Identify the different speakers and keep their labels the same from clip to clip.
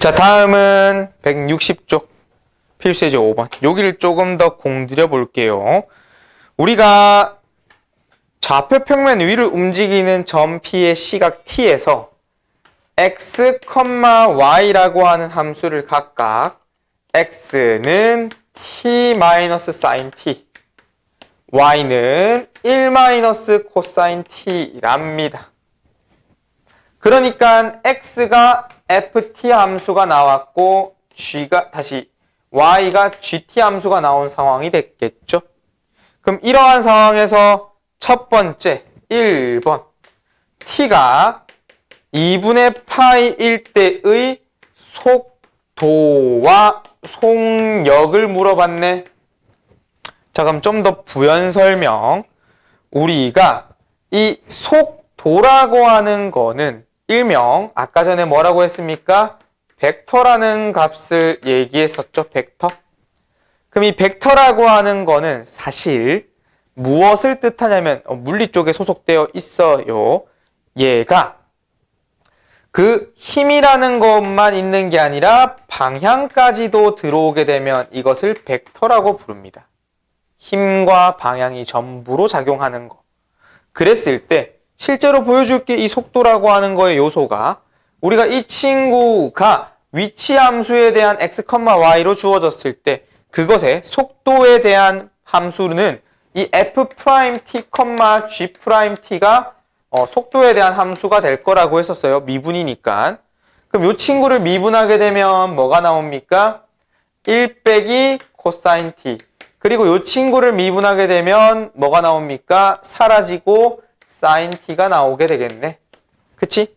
Speaker 1: 자, 다음은 160쪽 필수예제 5번. 여기를 조금 더 공들여 볼게요. 우리가 좌표 평면 위를 움직이는 점 P의 시각 T에서 x, y라고 하는 함수를 각각 x는 t sin t, y는 1 코사인 t랍니다. 그러니까 x가 ft 함수가 나왔고 g가 다시 y가 gt 함수가 나온 상황이 됐겠죠. 그럼 이러한 상황에서 첫 번째 1번 t가 2분의 파이일 때의 속도와 속력을 물어봤네. 자, 그럼 좀 더 부연 설명. 우리가 이 속도라고 하는 거는 일명 아까 전에 뭐라고 했습니까? 벡터라는 값을 얘기했었죠. 벡터. 그럼 이 벡터라고 하는 거는 사실 무엇을 뜻하냐면 어, 물리 쪽에 소속되어 있어요. 얘가 그 힘이라는 것만 있는 게 아니라 방향까지도 들어오게 되면 이것을 벡터라고 부릅니다. 힘과 방향이 전부로 작용하는 거. 그랬을 때 실제로 보여줄게 이 속도라고 하는 거의 요소가 우리가 이 친구가 위치 함수에 대한 x, y로 주어졌을 때 그것의 속도에 대한 함수는 이 f''t, g't가 어, 속도에 대한 함수가 될 거라고 했었어요. 미분이니까. 그럼 이 친구를 미분하게 되면 뭐가 나옵니까? 1 빼기 코사인 t. 그리고 이 친구를 미분하게 되면 뭐가 나옵니까? 사라지고 사인 t가 나오게 되겠네. 그치?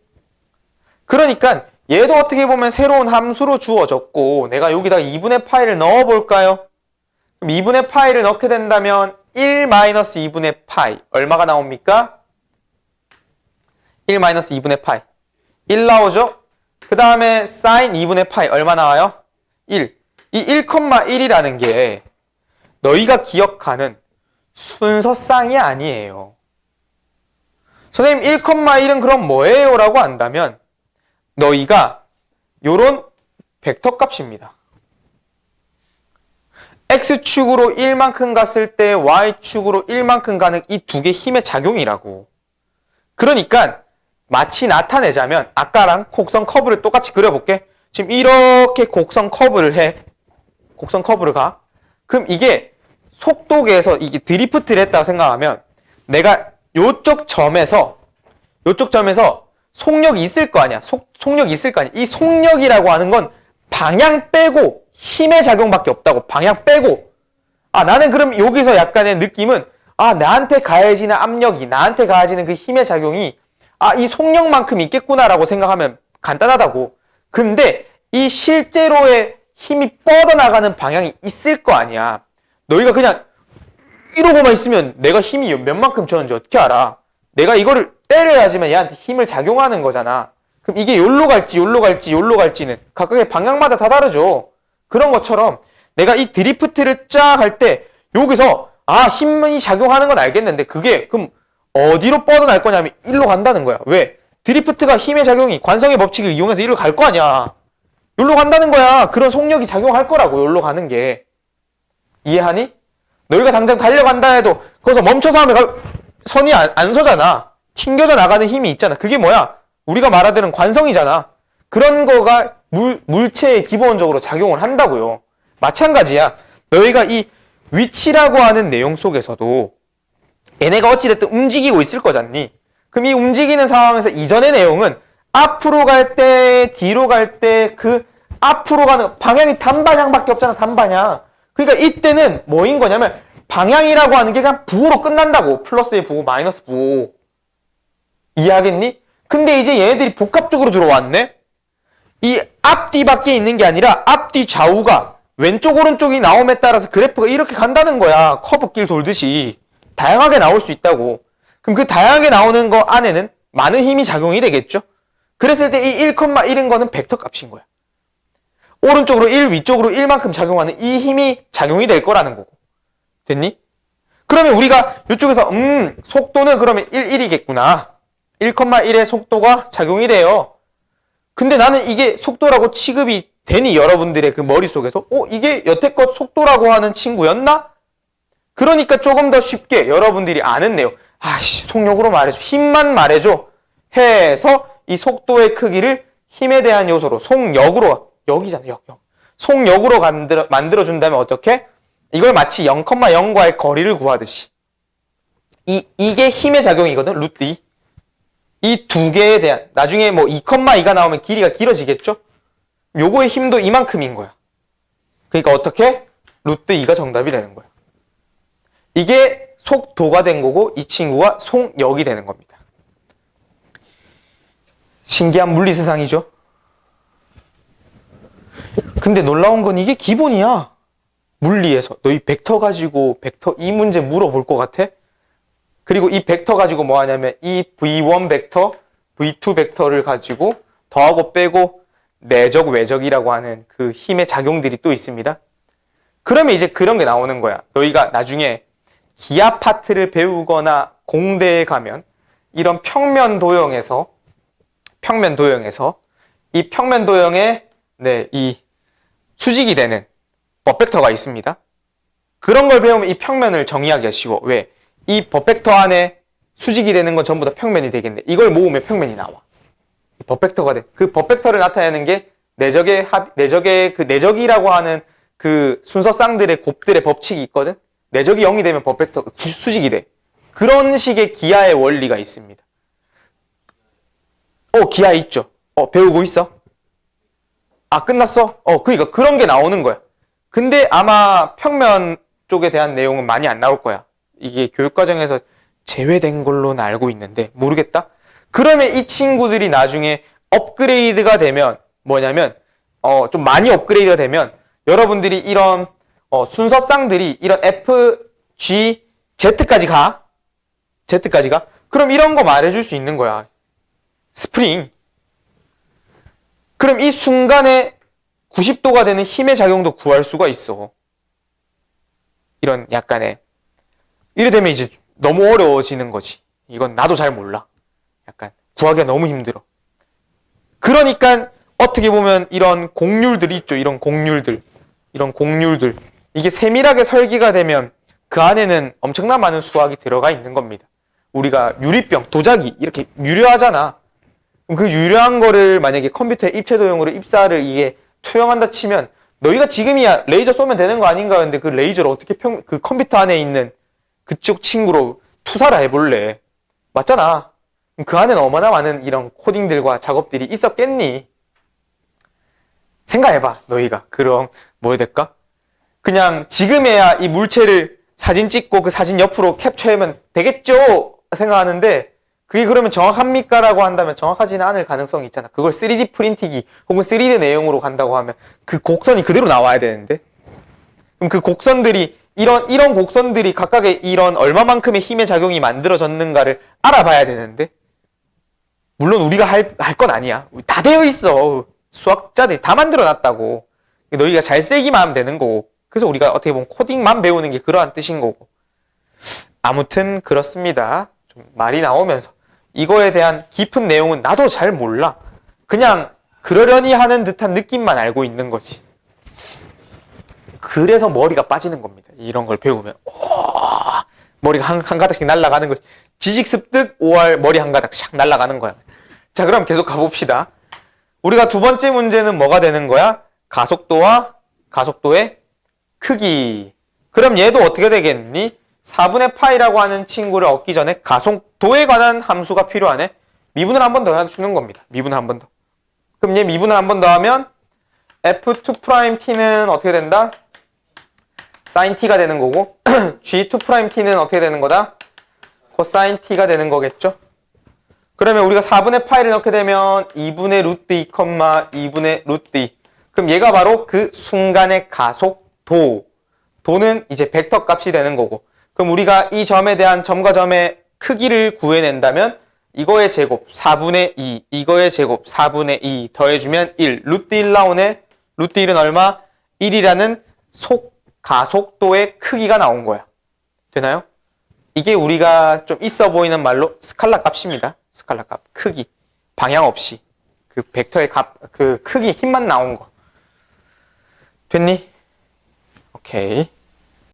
Speaker 1: 그러니까 얘도 어떻게 보면 새로운 함수로 주어졌고 내가 여기다가 2분의 파이를 넣어볼까요? 그럼 2분의 파이를 넣게 된다면 1 2분의 파이 얼마가 나옵니까? 1 2분의 파이 1 나오죠? 그 다음에 사인 2분의 파이 얼마 나와요? 1. 이 1,1이라는 게 너희가 기억하는 순서쌍이 아니에요. 선생님 1,1은 그럼 뭐예요? 라고 한다면 너희가 요런 벡터 값입니다. x축으로 1만큼 갔을 때 y축으로 1만큼 가는 이 두 개 힘의 작용이라고. 그러니까 마치 나타내자면 아까랑 곡선 커브를 똑같이 그려볼게. 지금 이렇게 곡선 커브를 해. 곡선 커브를 가. 그럼 이게 속도계에서 이게 드리프트를 했다고 생각하면 내가 요쪽 점에서 요쪽 점에서 속력이 있을 거 아니야. 속, 속력이 있을 거 아니야. 이 속력이라고 하는 건 방향 빼고 힘의 작용밖에 없다고. 방향 빼고. 아, 나는 그럼 여기서 약간의 느낌은 아, 나한테 가해지는 압력이, 나한테 가해지는 그 힘의 작용이 아, 이 속력만큼 있겠구나라고 생각하면 간단하다고. 근데 이 실제로의 힘이 뻗어나가는 방향이 있을 거 아니야. 너희가 그냥 이러고만 있으면 내가 힘이 몇 만큼 줬는지 어떻게 알아? 내가 이거를 때려야지만 얘한테 힘을 작용하는 거잖아. 그럼 이게 요로 갈지 요로 갈지 요로 갈지는 각각의 방향마다 다 다르죠. 그런 것처럼 내가 이 드리프트를 쫙 할 때 여기서 아 힘이 작용하는 건 알겠는데 그게 그럼 어디로 뻗어날 거냐면 일로 간다는 거야. 왜? 드리프트가 힘의 작용이 관성의 법칙을 이용해서 일로 갈 거 아니야. 여기로 간다는 거야. 그런 속력이 작용할 거라고 여기로 가는 게. 이해하니? 너희가 당장 달려간다 해도 거기서 멈춰서 하면 가- 선이 안, 안 서잖아. 튕겨져 나가는 힘이 있잖아. 그게 뭐야? 우리가 말하는 관성이잖아. 그런 거가 물, 물체에 기본적으로 작용을 한다고요. 마찬가지야. 너희가 이 위치라고 하는 내용 속에서도 얘네가 어찌됐든 움직이고 있을 거잖니. 그럼 이 움직이는 상황에서 이전의 내용은 앞으로 갈 때, 뒤로 갈 때 그 앞으로 가는 방향이 단방향밖에 없잖아, 단방향. 그러니까 이때는 뭐인 거냐면 방향이라고 하는 게 그냥 부호로 끝난다고. 플러스의 부호, 마이너스 부호. 이해하겠니? 근데 이제 얘네들이 복합적으로 들어왔네? 이 앞뒤 밖에 있는 게 아니라 앞뒤 좌우가 왼쪽 오른쪽이 나옴에 따라서 그래프가 이렇게 간다는 거야. 커브길 돌듯이. 다양하게 나올 수 있다고. 그럼 그 다양하게 나오는 거 안에는 많은 힘이 작용이 되겠죠? 그랬을 때 이 1,1인 거는 벡터 값인 거야. 오른쪽으로 1, 위쪽으로 1만큼 작용하는 이 힘이 작용이 될 거라는 거고. 됐니? 그러면 우리가 이쪽에서 음 속도는 그러면 1, 1이겠구나. 1,1의 속도가 작용이 돼요. 근데 나는 이게 속도라고 취급이 되니 여러분들의 그 머릿속에서 어 이게 여태껏 속도라고 하는 친구였나? 그러니까 조금 더 쉽게 여러분들이 아는 내용 아씨 속력으로 말해줘 힘만 말해줘 해서 이 속도의 크기를 힘에 대한 요소로 속력으로 여기잖아 역, 역. 속력으로 만들어, 만들어준다면 어떻게? 이걸 마치 0,0과의 거리를 구하듯이 이, 이게 힘의 작용이거든 루트 2 이 두 개에 대한 나중에 뭐 2,2가 나오면 길이가 길어지겠죠? 요거의 힘도 이만큼인 거야. 그러니까 어떻게? 루트 2가 정답이 되는 거야. 이게 속도가 된 거고 이 친구가 속력이 되는 겁니다. 신기한 물리 세상이죠? 근데 놀라운 건 이게 기본이야. 물리에서. 너희 벡터 가지고 벡터 이 문제 물어볼 것 같아? 그리고 이 벡터 가지고 뭐 하냐면 이 V1 벡터, V2 벡터를 가지고 더하고 빼고 내적, 외적이라고 하는 그 힘의 작용들이 또 있습니다. 그러면 이제 그런 게 나오는 거야. 너희가 나중에 기하 파트를 배우거나 공대에 가면 이런 평면 도형에서 평면 도형에서 이 평면 도형에 네, 이 수직이 되는 법벡터가 있습니다. 그런 걸 배우면 이 평면을 정의하기가 쉬워. 왜? 이 법벡터 안에 수직이 되는 건 전부 다 평면이 되겠네. 이걸 모으면 평면이 나와. 법벡터가 돼. 그 법벡터를 나타내는 게 내적의 합, 내적의 그 내적이라고 하는 그 순서 쌍들의 곱들의 법칙이 있거든. 내적이 0이 되면 법벡터 구- 수직이 돼. 그런 식의 기하의 원리가 있습니다. 어, 기하 있죠. 어, 배우고 있어. 아, 끝났어? 어, 그러니까 그런 게 나오는 거야. 근데 아마 평면 쪽에 대한 내용은 많이 안 나올 거야. 이게 교육과정에서 제외된 걸로는 알고 있는데 모르겠다. 그러면 이 친구들이 나중에 업그레이드가 되면 뭐냐면 어, 좀 많이 업그레이드가 되면 여러분들이 이런 어, 순서쌍들이 이런 F, G, Z까지 가. Z까지 가. 그럼 이런 거 말해줄 수 있는 거야. 스프링. 그럼 이 순간에 90도가 되는 힘의 작용도 구할 수가 있어. 이런 약간의. 이래 되면 이제 너무 어려워지는 거지. 이건 나도 잘 몰라. 약간 구하기가 너무 힘들어. 그러니까 어떻게 보면 이런 곡률들이 있죠. 이런 곡률들. 이런 곡률들. 이게 세밀하게 설계가 되면 그 안에는 엄청난 많은 수학이 들어가 있는 겁니다. 우리가 유리병, 도자기 이렇게 유려하잖아. 그 유려한 거를 만약에 컴퓨터에 입체 도형으로 입사를 이게 투영한다 치면 너희가 지금이야 레이저 쏘면 되는 거 아닌가 근데 그 레이저를 어떻게 평, 그 컴퓨터 안에 있는 그쪽 친구로 투사를 해볼래? 맞잖아. 그 안에는 얼마나 많은 이런 코딩들과 작업들이 있었겠니? 생각해봐, 너희가. 그럼 뭐 해야 될까? 그냥 지금에야 이 물체를 사진 찍고 그 사진 옆으로 캡처하면 되겠죠? 생각하는데 그게 그러면 정확합니까? 라고 한다면 정확하지는 않을 가능성이 있잖아. 그걸 3D 프린티기 혹은 3D 내용으로 간다고 하면 그 곡선이 그대로 나와야 되는데 그럼 그 곡선들이 이런 이런 곡선들이 각각의 이런 얼마만큼의 힘의 작용이 만들어졌는가를 알아봐야 되는데 물론 우리가 할 할 건 아니야. 다 되어 있어. 수학자들이 다 만들어 놨다고. 너희가 잘 쓰기만 하면 되는 거고. 그래서 우리가 어떻게 보면 코딩만 배우는 게 그러한 뜻인 거고. 아무튼 그렇습니다. 좀 말이 나오면서 이거에 대한 깊은 내용은 나도 잘 몰라. 그냥 그러려니 하는 듯한 느낌만 알고 있는 거지. 그래서 머리가 빠지는 겁니다. 이런 걸 배우면. 오, 머리가 한, 한 가닥씩 날아가는 거지. 지직습득 5월 머리 한 가닥 샥 날아가는 거야. 자, 그럼 계속 가봅시다. 우리가 두 번째 문제는 뭐가 되는 거야? 가속도와 가속도의 크기. 그럼 얘도 어떻게 되겠니? 4분의 파이라고 하는 친구를 얻기 전에 가속도에 관한 함수가 필요하네. 미분을 한 번 더 해주는 겁니다. 미분을 한 번 더. 그럼 얘 미분을 한 번 더 하면 f2't는 어떻게 된다? sin t가 되는 거고 g2't는 어떻게 되는 거다? 코사인 t가 되는 거겠죠? 그러면 우리가 4분의 파이를 넣게 되면 2분의 루트 2, 2분의 루트 2. 그럼 얘가 바로 그 순간의 가속도. 도는 이제 벡터 값이 되는 거고. 그럼 우리가 이 점에 대한 점과 점의 크기를 구해낸다면 이거의 제곱 4분의 2, 이거의 제곱 4분의 2 더해주면 1. 루트 1 나오네. 루트 1은 얼마? 1이라는 속, 가속도의 크기가 나온 거야. 되나요? 이게 우리가 좀 있어 보이는 말로 스칼라 값입니다. 스칼라 값. 크기. 방향 없이. 그 벡터의 값, 그 크기, 힘만 나온 거. 됐니? 오케이.